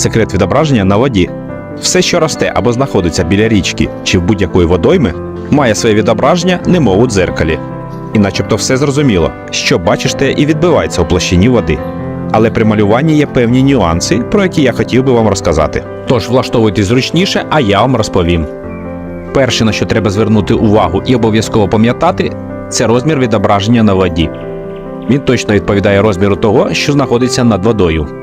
секрет відображення на воді. Все, що росте або знаходиться біля річки чи в будь-якої водойми, має своє відображення, немов у дзеркалі. І начебто все зрозуміло, що бачиш те і відбивається у площині води. Але при малюванні є певні нюанси, про які я хотів би вам розказати. Тож влаштовуйтесь зручніше, а я вам розповім. Перше, на що треба звернути увагу і обов'язково пам'ятати, це розмір відображення на воді. Він точно відповідає розміру того, що знаходиться над водою.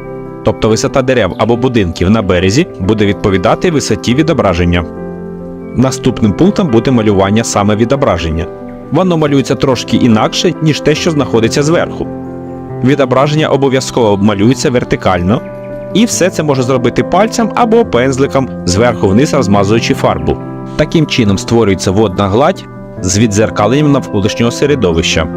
Тобто висота дерев або будинків на березі буде відповідати висоті відображення. Наступним пунктом буде малювання саме відображення. Воно малюється трошки інакше, ніж те, що знаходиться зверху. Відображення обов'язково малюється вертикально, і все це може зробити пальцем або пензликом зверху вниз розмазуючи фарбу. Таким чином створюється водна гладь з відзеркаленням навколишнього середовища.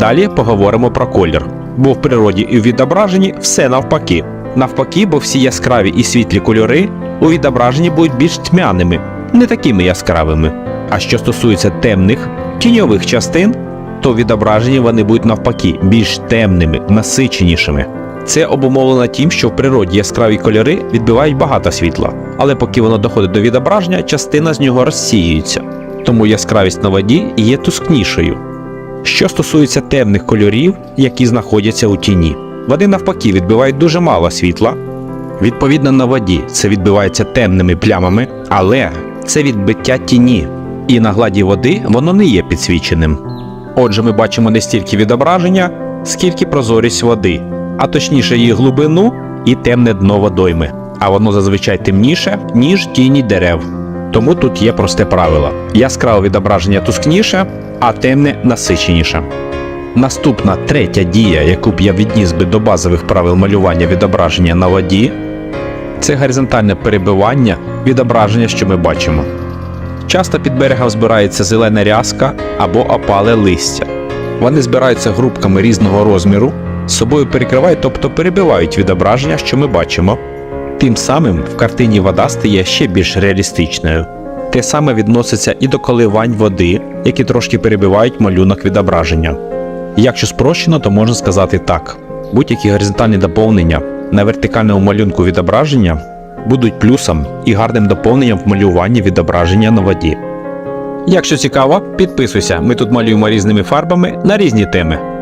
Далі поговоримо про колір. Бо в природі і у відображенні все навпаки. Навпаки, бо всі яскраві і світлі кольори у відображенні будуть більш тьмяними, не такими яскравими. А що стосується темних, тіньових частин, то у відображенні вони будуть навпаки більш темними, насиченішими. Це обумовлено тим, що в природі яскраві кольори відбивають багато світла, але поки воно доходить до відображення, частина з нього розсіюється. Тому яскравість на воді є тускнішою. Що стосується темних кольорів, які знаходяться у тіні, вони навпаки відбивають дуже мало світла. Відповідно на воді це відбивається темними плямами, але це відбиття тіні, і на гладі води воно не є підсвіченим. Отже, ми бачимо не стільки відображення, скільки прозорість води, а точніше її глибину і темне дно водойми. А воно зазвичай темніше, ніж тіні дерев. Тому тут є просте правило: яскраве відображення тускніше, а темне насиченіше. Наступна третя дія, яку б я відніс би до базових правил малювання відображення на воді, це горизонтальне перебивання відображення, що ми бачимо. Часто під берегом збирається зелена рязка або опале листя. Вони збираються групками різного розміру, з собою перекривають, тобто перебивають відображення, що ми бачимо. Тим самим в картині вода стає ще більш реалістичною. Те саме відноситься і до коливань води, які трошки перебивають малюнок відображення. Якщо спрощено, то можна сказати так: будь-які горизонтальні доповнення на вертикальному малюнку відображення будуть плюсом і гарним доповненням в малюванні відображення на воді. Якщо цікаво, підписуйся, ми тут малюємо різними фарбами на різні теми.